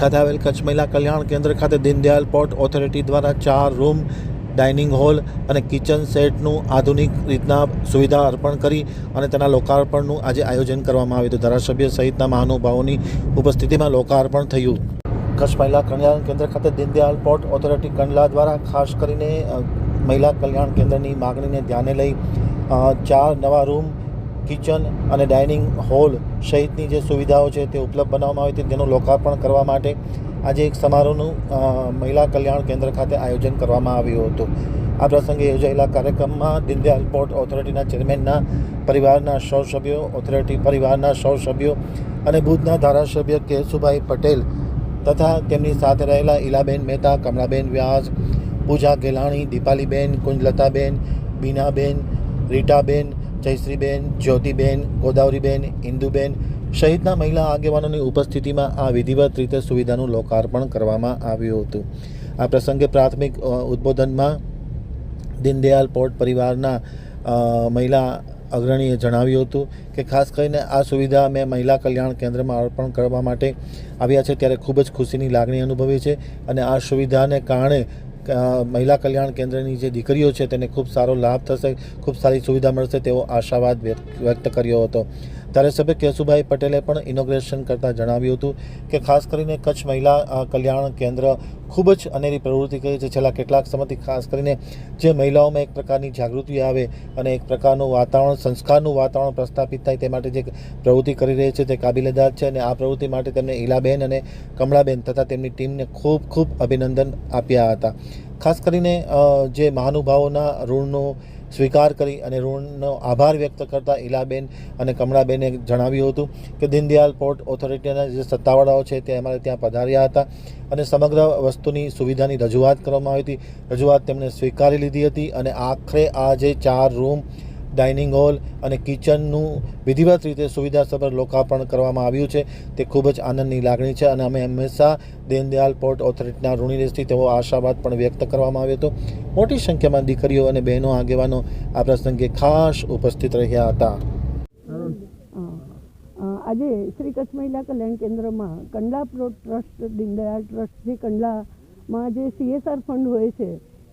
ખાતે આવેલ કચ્છ મહિલા કલ્યાણ કેન્દ્ર ખાતે દીનદયાલ પોર્ટ ઓથોરિટી દ્વારા ચાર રૂમ, ડાઇનિંગ હોલ અને કિચન સેટનું આધુનિક રીતના સુવિધા અર્પણ કરી અને તેના લોકાર્પણનું આજે આયોજન કરવામાં આવ્યું હતું. ધારાસભ્ય સહિતના મહાનુભાવોની ઉપસ્થિતિમાં લોકાર્પણ થયું. કચ્છ મહિલા કલ્યાણ કેન્દ્ર ખાતે દીનદયાલ પોર્ટ ઓથોરિટી કંડલા દ્વારા ખાસ કરીને મહિલા કલ્યાણ કેન્દ્રની માગણીને ધ્યાને લઈ ચાર નવા રૂમ કિચન અને ડાઇનિંગ હોલ સહિતની જે સુવિધાઓ છે તે ઉપલબ્ધ બનાવવામાં આવી હતી. તેનું લોકાર્પણ કરવા માટે આજે એક સમારોહનું મહિલા કલ્યાણ કેન્દ્ર ખાતે આયોજન કરવામાં આવ્યું હતું. આ પ્રસંગે યોજાયેલા કાર્યક્રમમાં દીનદયાલ પોર્ટ ઓથોરિટીના ચેરમેનના પરિવારના સૌ સભ્યો ઓથોરિટી પરિવારના સૌ સભ્યો અને ભુજના ધારાસભ્ય કેશુભાઈ પટેલ તથા તેમની સાથે રહેલા ઈલાબેન મહેતા, કમળાબેન વ્યાસ, પૂજા ગેલાણી, દીપાલીબેન, કુંજલતાબેન, બીનાબેન, રીટાબેન જયશ્રીબેન, જ્યોતિબેન, ગોદાવરીબેન, ઇન્દુબેન સહિતના મહિલા આગેવાનોની ઉપસ્થિતિમાં આ વિધિવત રીતે સુવિધાનું લોકાર્પણ કરવામાં આવ્યું હતું. આ પ્રસંગે પ્રાથમિક ઉદ્બોધનમાં દીનદયાલ પોર્ટ પરિવારના મહિલા અગ્રણીએ જણાવ્યું હતું કે ખાસ કરીને આ સુવિધા અમે મહિલા કલ્યાણ કેન્દ્રમાં અર્પણ કરવા માટે આવ્યા છે. ત્યારે ખૂબ જ ખુશીની લાગણી અનુભવી છે અને આ સુવિધાને કારણે મહિલા કલ્યાણ કેન્દ્રની જે દીકરીઓ છે, તેને ખૂબ સારો લાભ થશે, ખૂબ સારી સુવિધા મળશે તેવો આશાવાદ વ્યક્ત કર્યો હતો. ધારાસભ્ય કેશુભાઈ પટેલે પણ ઇનોગ્રેશન કરતાં જણાવ્યું હતું કે ખાસ કરીને કચ્છ મહિલા કલ્યાણ કેન્દ્ર ખૂબ જ અનેરી પ્રવૃત્તિ કરી છે. છેલ્લા કેટલાક સમયથી ખાસ કરીને જે મહિલાઓમાં એક પ્રકારની જાગૃતિ આવે અને એક પ્રકારનું વાતાવરણ, સંસ્કારનું વાતાવરણ પ્રસ્થાપિત થાય તે માટે જે પ્રવૃત્તિ કરી રહી છે તે કાબિલેદાદ છે અને આ પ્રવૃત્તિ માટે તેમને ઈલાબેન અને કમળાબેન તથા તેમની ટીમને ખૂબ ખૂબ અભિનંદન આપ્યા હતા. ખાસ કરીને જે મહાનુભાવોના ઋણનો સ્વીકાર કરી અને ઋણનો આભાર વ્યક્ત કરતા ઈલાબેન અને કમળાબેને જણાવ્યું હતું કે દીનદયાલ પોર્ટ ઓથોરિટીના જે સત્તાવાળાઓ છે તે અમારે ત્યાં પધાર્યા હતા અને સમગ્ર વસ્તુની સુવિધાની રજૂઆત કરવામાં આવી હતી. રજૂઆત તેમણે સ્વીકારી લીધી હતી અને આખરે આ જે ચાર રૂમ ડાઇનિંગ હોલ અને કિચનનું વિધિવત રીતે સુવિધાસભર લોકાર્પણ કરવામાં આવ્યું છે. તે ખૂબ જ આનંદની લાગણી છે અને અમે હંમેશા દીનદયાલ પોર્ટ ઓથોરિટીના ઋણી રહેશી તેવો આશાવાદ પણ વ્યક્ત કરવામાં આવ્યો હતો. મોટી સંખ્યામાં દીકરીઓ અને બહેનો આગેવાનો આ પ્રસંગે ખાસ ઉપસ્થિત રહ્યા હતા. આજે શ્રી કચ્છ મહિલા કલ્યાણ કેન્દ્રમાં કંડલા પ્રો ટ્રસ્ટ દીનદયાળ ટ્રસ્ટ, જે કંડલામાં જે સીએસઆર ફંડ હોય છે,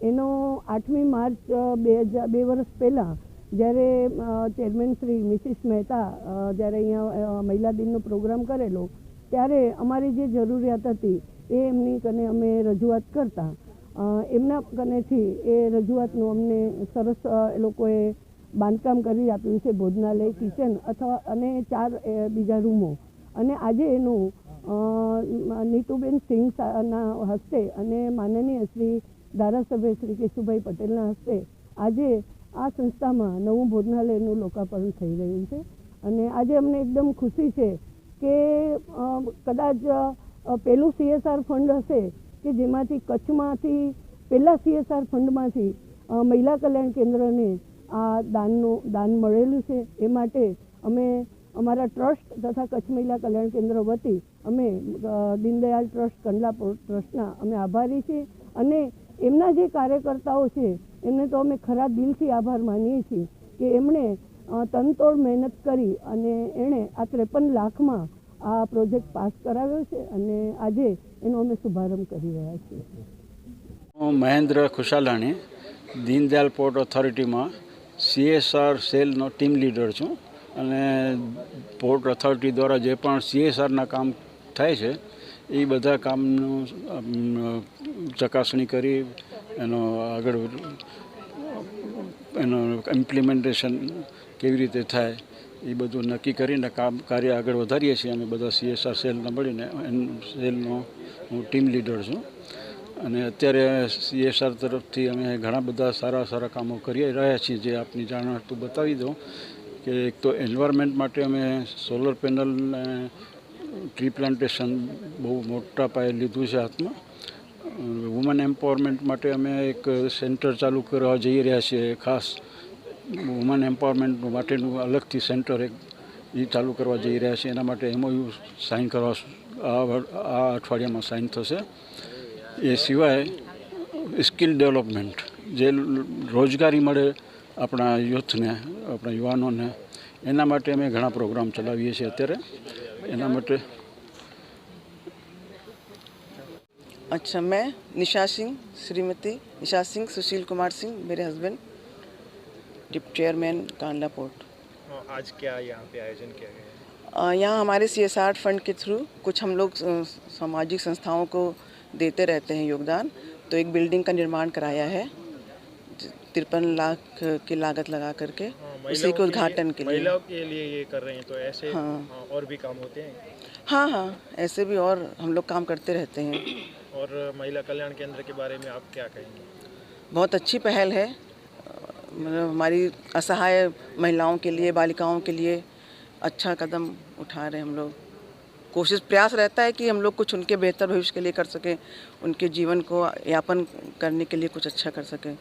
એનો આઠમી માર્ચ બે હજાર, બે વર્ષ પહેલાં જ્યારે ચેરમેન શ્રી મિસિસ મહેતા જ્યારે અહીંયા મહિલા દિનનો પ્રોગ્રામ કરેલો, ત્યારે અમારી જે જરૂરિયાત હતી એ એમની કને અમે રજૂઆત કરતા. એમના કનેથી એ રજૂઆતનું અમને સરસ એ લોકોએ બાંધકામ કરી આપ્યું છે, ભોજનાલય કિચન અથવા અને ચાર બીજા રૂમો. અને આજે એનું નીતુબેન સિંહ હસ્તે અને માનનીય શ્રી ધારાસભ્ય શ્રી કેશુભાઈ પટેલના હસ્તે આજે આ સંસ્થામાં નવું ભોજનાલયનું લોકાર્પણ થઈ રહ્યું છે. અને આજે અમને એકદમ ખુશી છે કે કદાચ પહેલું સીએસઆર ફંડ હશે કે જેમાંથી કચ્છમાંથી પહેલાં સીએસઆર ફંડમાંથી મહિલા કલ્યાણ કેન્દ્રને આ દાનનું, દાન મળેલું છે. એ માટે અમે અમારા ટ્રસ્ટ તથા કચ્છ મહિલા કલ્યાણ કેન્દ્ર વતી અમે દીનદયાલ ટ્રસ્ટ, કંડલા ટ્રસ્ટના અમે આભારી છીએ. અને એમના જે કાર્યકર્તાઓ છે એમને તો અમે ખરા દિલથી આભાર માનીએ છીએ કે એમણે તનતોડ મહેનત કરી અને એણે આ ત્રેપન લાખમાં આ પ્રોજેક્ટ પાસ કરાવ્યો છે અને આજે એનો અમે શુભારંભ કરી રહ્યા છીએ. હું મહેન્દ્ર ખુશાલાણી, દીનદયાલ પોર્ટ ઓથોરિટીમાં સીએસઆર સેલનો ટીમ લીડર છું અને પોર્ટ ઓથોરિટી દ્વારા જે પણ સીએસઆરના કામ થાય છે, એ બધા કામનું ચકાસણી કરી એનો આગળ એનો ઇમ્પ્લિમેન્ટેશન કેવી રીતે થાય, એ બધું નક્કી કરીને કામ કાર્ય આગળ વધારીએ છીએ અમે બધા સીએસઆર સેલને મળીને સેલનો હું ટીમ લીડર છું. અને અત્યારે સીએસઆર તરફથી અમે ઘણા બધા સારા સારા કામો કરી રહ્યા છીએ, જે આપની જાણ હતું બતાવી દઉં કે એક તો એન્વાયરમેન્ટ માટે અમે સોલર પેનલ ટ્રી પ્લાન્ટેશન બહુ મોટા પાયે લીધું છે હાથમાં. વુમન એમ્પાવરમેન્ટ માટે અમે એક સેન્ટર ચાલુ કરવા જઈ રહ્યા છીએ. ખાસ વુમન એમ્પાવરમેન્ટ માટેનું અલગથી સેન્ટર એક એ ચાલુ કરવા જઈ રહ્યા છીએ. એના માટે એમઓયુ સાઇન કરવા આ અઠવાડિયામાં સાઇન થશે. એ સિવાય સ્કિલ ડેવલપમેન્ટ, જે રોજગારી મળે આપણા યુથને, આપણા યુવાનોને, એના માટે અમે ઘણા પ્રોગ્રામ ચલાવીએ છીએ અત્યારે. એના માટે अच्छा मैं निशा सिंह श्रीमती निशा सिंह सुशील कुमार सिंह मेरे husband deputy chairman Kandla port आज क्या यहाँ पे आयोजन किया गया है? यहाँ हमारे सीएसआर फंड के थ्रू कुछ हम लोग सामाजिक संस्थाओं को देते रहते हैं योगदान। तो एक बिल्डिंग का निर्माण कराया है तिरपन लाख की लागत लगा करके। हाँ, उसी के उद्घाटन के लिए। महिलाओं के लिए ये कर रहे हैं तो ऐसे हाँ। हाँ, और भी काम होते हैं? हाँ हाँ ऐसे भी और हम लोग काम करते रहते हैं। और महिला कल्याण केंद्र के बारे में आप क्या कहेंगे? बहुत अच्छी पहल है। मतलब हमारी असहाय महिलाओं के लिए बालिकाओं के लिए अच्छा कदम उठा रहे हैं हम लोग। कोशिश प्रयास रहता है कि हम लोग कुछ उनके बेहतर भविष्य के लिए कर सकें उनके जीवन को यापन करने के लिए कुछ अच्छा कर सकें.